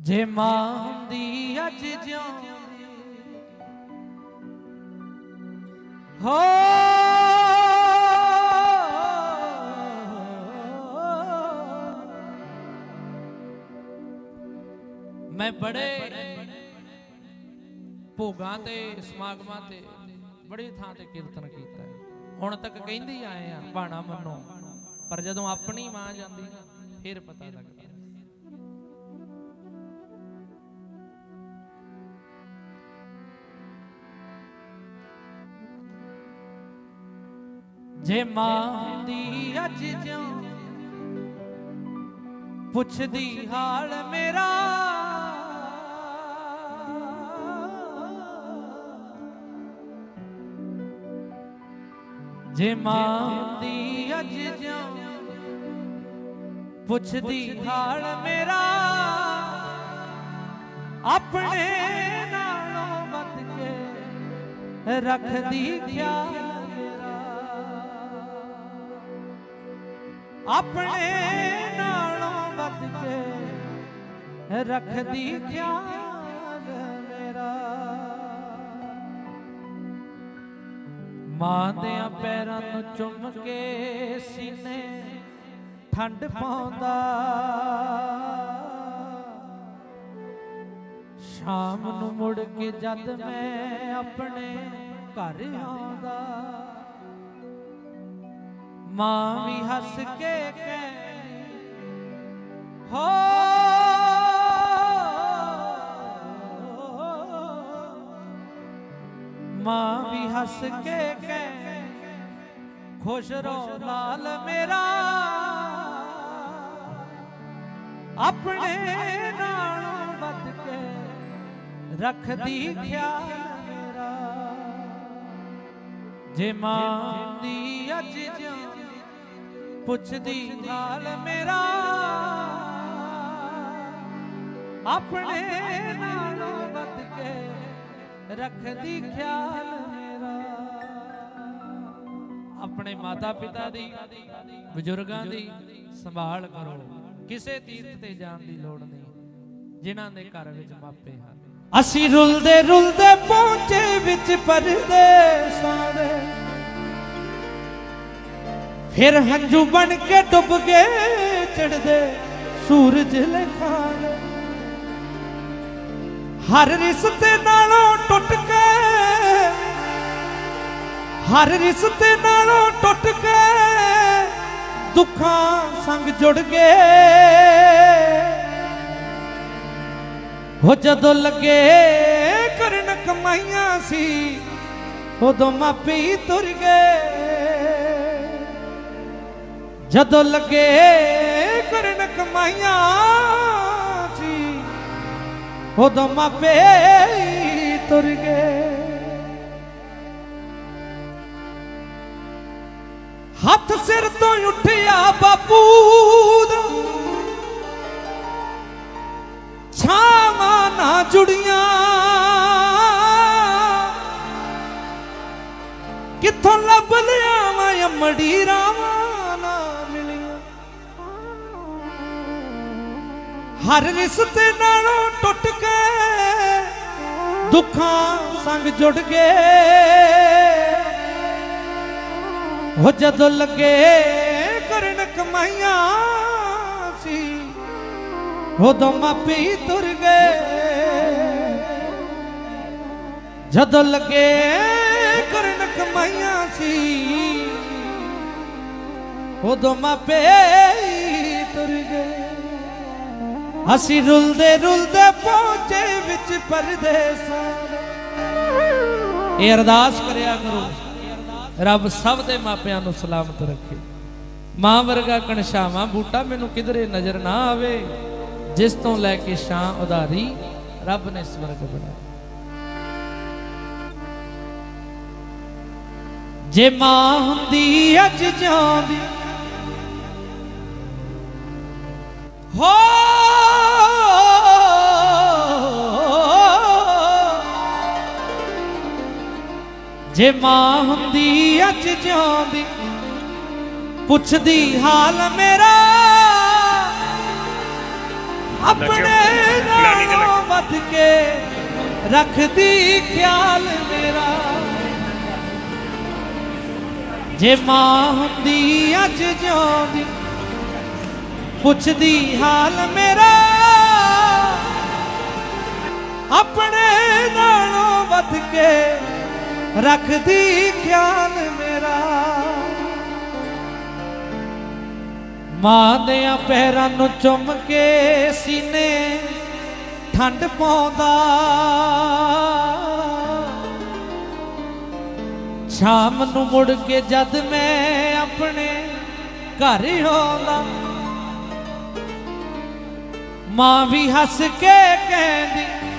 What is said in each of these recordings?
ਜੇ ਮਾਂ ਹੁੰਦੀ ਅੱਜ ਜਿਉਂਦੀ ਹੋ। ਮੈਂ ਬੜੇ ਭੋਗਾਂ ਤੇ, ਸਮਾਗਮਾਂ ਤੇ ਬੜੀ ਥਾਂ ਤੇ ਕੀਰਤਨ ਕੀਤਾ ਹੁਣ ਤੱਕ ਕਹਿੰਦੇ ਆਏ ਆ, ਬਾਣਾ ਮੰਨੋ। ਪਰ ਜਦੋਂ ਆਪਣੀ ਮਾਂ ਜਾਂਦੀ ਨਾ, ਫਿਰ ਪਤਾ ਲੱਗਦਾ। ਜੇ ਮਾਂ ਦੀ ਅੱਜ ਜਿਉਂ ਪੁੱਛਦੀ ਹਾਲ ਮੇਰਾ। ਜੇ ਮਾਂ ਦੀ ਅੱਜ ਜਿਉਂ ਪੁੱਛਦੀ ਹਾਲ ਮੇਰਾ। ਆਪਣੇ ਨਾਲੋਂ ਵੱਧ ਕੇ ਰੱਖਦੀ ਖਿਆਲ ਆਪਣੇ ਨਾਲੋਂ ਵੱਧ ਕੇ ਰੱਖਦੀ ਖਿਆਲ ਮੇਰਾ। ਮਾਂ ਦੇ ਪੈਰਾਂ ਨੂੰ ਚੁੰਮ ਕੇ ਸੀਨੇ ਠੰਡ ਪਾਉਂਦਾ। ਸ਼ਾਮ ਨੂੰ ਮੁੜ ਕੇ ਜਦ ਮੈਂ ਆਪਣੇ ਘਰ ਆਉਂਦਾ। ਮਾਂ ਵੀ ਹੱਸ ਕੇ ਕਹਿੰਦੀ ਹੋ। ਮਾਂ ਵੀ ਹੱਸ ਕੇ ਕਹਿ, ਖੁਸ਼ ਰਹੋ ਲਾਲ ਮੇਰਾ। ਆਪਣੇ ਨਾਲੋਂ ਵੱਧ ਕੇ ਰੱਖਦੀ ਖਿਆਲ ਮੇਰਾ। ਜੇ ਮਾਂ ਦੀ ਅੱਜ ਜਿਉਂ ਪੁੱਛਦੀ ਹਾਲ ਮੇਰਾ। ਆਪਣੇ ਨਾਲੋਂ ਵੱਧ ਕੇ ਰੱਖਦੀ ਖਿਆਲ ਮੇਰਾ। ਆਪਣੇ ਮਾਤਾ ਪਿਤਾ ਦੀ, ਬਜ਼ੁਰਗਾਂ ਦੀ ਸੰਭਾਲ ਕਰੋ। ਕਿਸੇ ਤੀਰਥ ਤੇ ਜਾਣ ਦੀ ਲੋੜ ਨਹੀਂ, ਜਿਨ੍ਹਾਂ ਦੇ ਘਰ ਵਿੱਚ ਮਾਪੇ ਹਨ। ਅਸੀਂ ਰੁਲਦੇ ਰੁਲਦੇ ਪਹੁੰਚੇ ਵਿੱਚ ਪਰਦੇ ਦੇ ਫਿਰ ਹੰਝੂ ਬਣ ਕੇ ਡੁੱਬ ਗਏ ਚੜਦੇ ਸੂਰਜ ਲਖਾਨ ਹਰ ਰਿਸ਼ਤੇ ਨਾਲੋਂ ਟੁੱਟ ਕੇ, ਹਰ ਰਿਸ਼ਤੇ ਨਾਲੋਂ ਟੁੱਟ ਕੇ ਦੁੱਖਾਂ ਸੰਗ ਜੁੜ ਗਏ। ਹੋ ਜਦੋਂ ਲੱਗੇ ਕਰਨ ਕਮਾਈਆਂ ਸੀ, ਉਦੋਂ ਮਾਪੇ ਤੁਰ ਗਏ। ਜਦੋਂ ਲੱਗੇ ਕਰਨ ਕਮਾਈਆਂ ਸੀ ਉਦੋਂ ਮਾਪੇ ਤੁਰ ਗਏ। ਹੱਥ ਸਿਰ ਤੋਂ ਉੱਠਿਆ ਬਾਪੂ ਦਾ। ਛਾਵਾਂ ਨਾ ਜੁੜੀਆਂ। ਕਿੱਥੋਂ ਲੱਭ ਲਿਆ ਅਮੜੀ ਰਾਵਾਂ ਹਰ ਰਿਸ਼ਤੇ ਨਾਲੋਂ ਟੁੱਟ ਕੇ ਦੁੱਖਾਂ ਸੰਗ ਜੁੜ ਗਏ। ਹੋ ਜਦੋਂ ਲੱਗੇ ਕਰਨ ਕਮਾਈਆਂ ਸੀ, ਉਦੋਂ ਮਾਪੇ ਤੁਰ ਗਏ। ਜਦੋਂ ਲੱਗੇ ਕਰਨ ਕਮਾਈਆਂ ਸੀ, ਉਦੋਂ ਮਾਪੇ ਅਸੀਂ ਰੁਲਦੇ ਰੁਲਦੇ ਪਹੁੰਚੇ ਵਿੱਚ ਪਰਦੇਸਾਂ। ਇਹ ਅਰਦਾਸ ਕਰਿਆ ਕਰੋ, ਰੱਬ ਸਭ ਦੇ ਮਾਪਿਆਂ ਨੂੰ ਸਲਾਮਤ ਰੱਖੇ। ਮਾਂ ਵਰਗਾ ਕਣਸ਼ਾਵਾਂ ਬੂਟਾ ਮੈਨੂੰ ਕਿਧਰੇ ਨਜ਼ਰ ਨਾ ਆਵੇ, ਜਿਸ ਤੋਂ ਲੈ ਕੇ ਛਾਂ ਉਧਾਰੀ ਰੱਬ ਨੇ ਸਵਰਗ ਬਣਾਇਆ। ਜੇ ਮਾਂ ਹੁੰਦੀ ਅੱਜ ਜਿਉਂਦੀ ਹੋ ਜੇ ਮਾਂ ਹੁੰਦੀ ਅੱਜ ਜਿਉਂਦੀ ਪੁੱਛਦੀ ਹਾਲ ਮੇਰਾ। ਆਪਣੇ ਨਾਲੋਂ ਵੱਧ ਕੇ ਰੱਖਦੀ ਖਿਆਲ ਮੇਰਾ। ਜੇ ਮਾਂ ਹੁੰਦੀ ਅੱਜ ਜਿਉਂਦੀ ਪੁੱਛਦੀ ਹਾਲ ਮੇਰਾ। ਆਪਣੇ ਨਾਲੋਂ ਰੱਖਦੀ ਖਿਆਲ ਮੇਰਾ। ਮਾਂ ਦੇ ਪੈਰਾਂ ਨੂੰ ਚੁੰਮ ਕੇ ਸੀਨੇ ਠੰਡ ਪਾਉਂਦਾ। ਸ਼ਾਮ ਨੂੰ ਮੁੜ ਕੇ ਜਦ ਮੈਂ ਆਪਣੇ ਘਰ ਆਉਂਦਾ। ਮਾਂ ਵੀ ਹੱਸ ਕੇ ਕਹਿੰਦੀ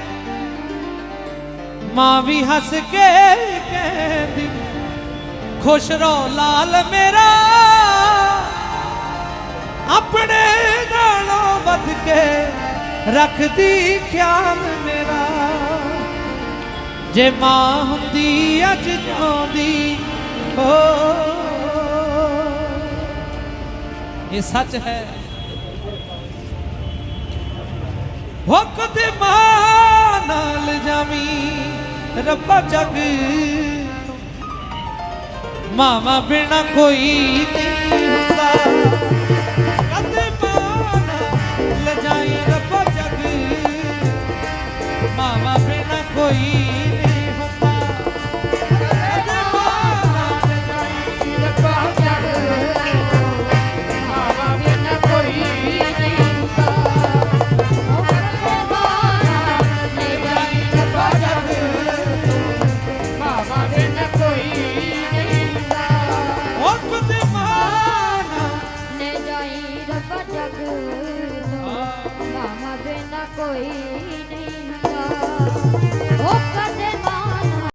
ਮਾਂ ਵੀ ਹੱਸ ਕੇ ਕਹਿੰਦੀ, ਖੁਸ਼ ਰਹੋ ਲਾਲ ਮੇਰਾ। ਆਪਣੇ ਨਾਲੋਂ ਵੱਧ ਕੇ ਰੱਖਦੀ ਖਿਆਲ ਮੇਰਾ। ਜੇ ਮਾਂ ਹੁੰਦੀ, ਅੱਜ ਜਿਉਂਦੀ ਹੋ ਇਹ ਸੱਚ ਹੈ। ਹੋ ਮਾਂ ਨਾਲ ਜਾਵੀਂ ਰੱਬਾ ਜਗ ਨੂੰ। ਮਾਵਾ ਬਿਨਾ ਕੋਈ ਨਹੀਂ